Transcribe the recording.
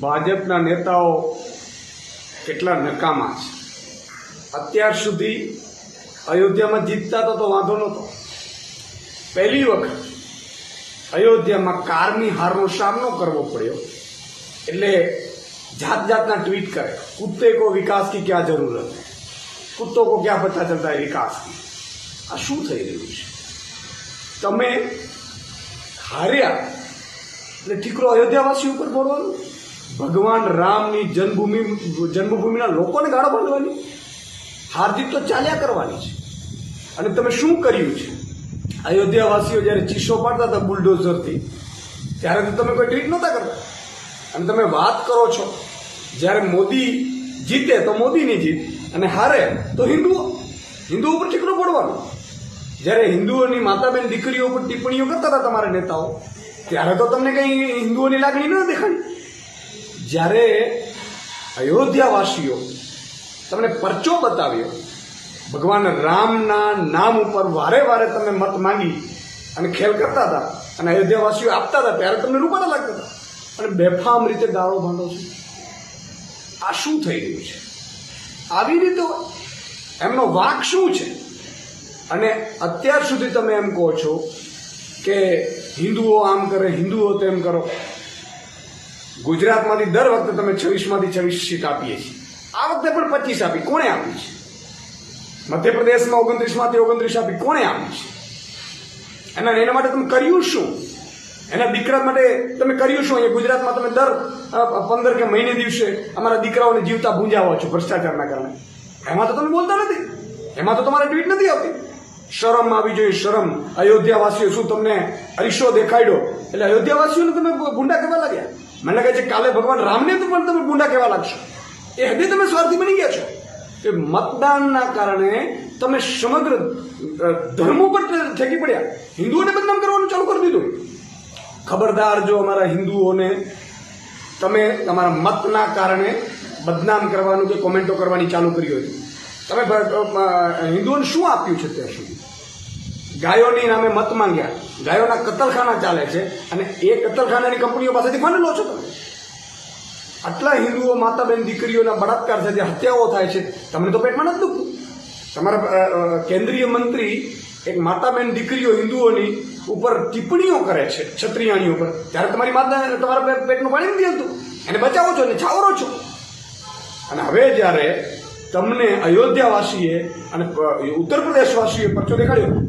ભાજપના નેતાઓ કેટલા નકામા છે. અત્યાર સુધી અયોધ્યામાં જીતતા તો વાંધો નહોતો. પહેલી વખત અયોધ્યામાં કારની હારનો સામનો કરવો પડ્યો. એટલે જાત જાતના ટ્વીટ કરે. કુત્તે કો વિકાસ કી ક્યાં જરૂરત હૈ? કુત્તો કો ક્યાં પતા ચલતા હૈ વિકાસ કી? આ શું થઈ રહ્યું છે? તમે હાર્યા એટલે ઠીકરો અયોધ્યાવાસી ઉપર બોલવાનું ભગવાન રામની જન્મભૂમિ, જન્મભૂમિના લોકોને ગાળો બાંધવાની? હાર્દિક તો ચાલ્યા કરવાની છે. અને તમે શું કર્યું છે? અયોધ્યાવાસીઓ જ્યારે ચીસો પાડતા હતા બુલડોઝરથી, ત્યારે તો તમે કોઈ ટ્રીટ નહોતા કરતા. અને તમે વાત કરો છો, જ્યારે મોદી જીતે તો મોદીની જીત, અને હારે તો હિન્દુઓ. હિન્દુઓ ઉપર ઠીકરો પડવાનો જ્યારે હિન્દુઓની માતાબેન દીકરીઓ ઉપર ટિપ્પણીઓ કરતા હતા તમારા નેતાઓ, ત્યારે તો તમને કંઈ હિન્દુઓની લાગણી ન દેખાણી જ્યારે અયોધ્યાવાસીઓ તમને પરચો બતાવ્યો, ભગવાન રામના નામ ઉપર વારે વારે તમે મત માંગી અને ખેલ કરતા હતા અને અયોધ્યાવાસીઓ આપતા હતા, ત્યારે તમને રૂપાડા લાગતા હતા. અને બેફામ રીતે ગાળો ભાંડો છો. આ શું થઈ રહ્યું છે? આવી રીતે એમનો વાક શું છે? અને અત્યાર સુધી તમે એમ કહો છો કે હિન્દુઓ આમ કરે, હિન્દુઓ તેમ કરો. ગુજરાતમાંથી દર વખતે તમે છવ્વીસમાંથી છવ્વીસ સીટ આપીએ છીએ. આ વખતે પણ પચીસ આપી. કોણે આપી છે? મધ્યપ્રદેશમાં ઓગણત્રીસમાંથી ઓગણત્રીસ આપી. કોણે આપી છે? એના એના માટે તમે કર્યું શું? એના દીકરા માટે તમે કર્યું શું? અહીંયા ગુજરાતમાં તમે દર પંદર કે મહિને દિવસે અમારા દીકરાઓને જીવતા ભૂંજાવો છો ભ્રષ્ટાચારના કારણે. એમાં તો તમે બોલતા નથી. એમાં તો તમારે ટ્વીટ નથી આવતી. શરમ આવી જોઈએ, શરમ. અયોધ્યાવાસીઓ, શું તમને અરીસો દેખાડ્યો? એટલે અયોધ્યાવાસીઓને તમે ગુંડા કરવા લાગ્યા? મને લાગે છે કાલે ભગવાન રામને તો પણ તમે ગુંડા કહેવા લાગશો. એ હદે તમે સ્વાર્થી બની ગયા છો. કે મતદાનના કારણે તમે સમગ્ર ધર્મ પર ઠેકી પડ્યા. હિન્દુઓને બદનામ કરવાનું ચાલુ કરી દીધું. ખબરદાર જો અમારા હિન્દુઓને તમે તમારા મતના કારણે બદનામ કરવાનું કે કોમેન્ટો કરવાની ચાલુ કરી હતી. તમે હિન્દુઓને શું આપ્યું છે ત્યાં સુધી? ગાયોની નામે મત માંગ્યા. ગાયોના કતલખાના ચાલે છે અને એ કતલખાનાની કંપનીઓ પાસેથી ફંડ લો છો તમે. આટલા હિન્દુઓ માતા બહેન દીકરીઓના બળાત્કાર છે હત્યાઓ થાય છે. તમને તો પેટમાં નથી દુખતું. તમારા કેન્દ્રીય મંત્રી એક માતા બહેન દીકરીઓ હિન્દુઓની ઉપર ટિપ્પણીઓ કરે છે, ક્ષત્રિયાણી ઉપર. ત્યારે તમારી માતા, તમારા પેટનું પાણી નથી હતું એને બચાવો છો ને છાવરો છો. અને હવે જ્યારે તમને અયોધ્યાવાસીએ અને ઉત્તર પ્રદેશવાસીએ પરચો દેખાડ્યો.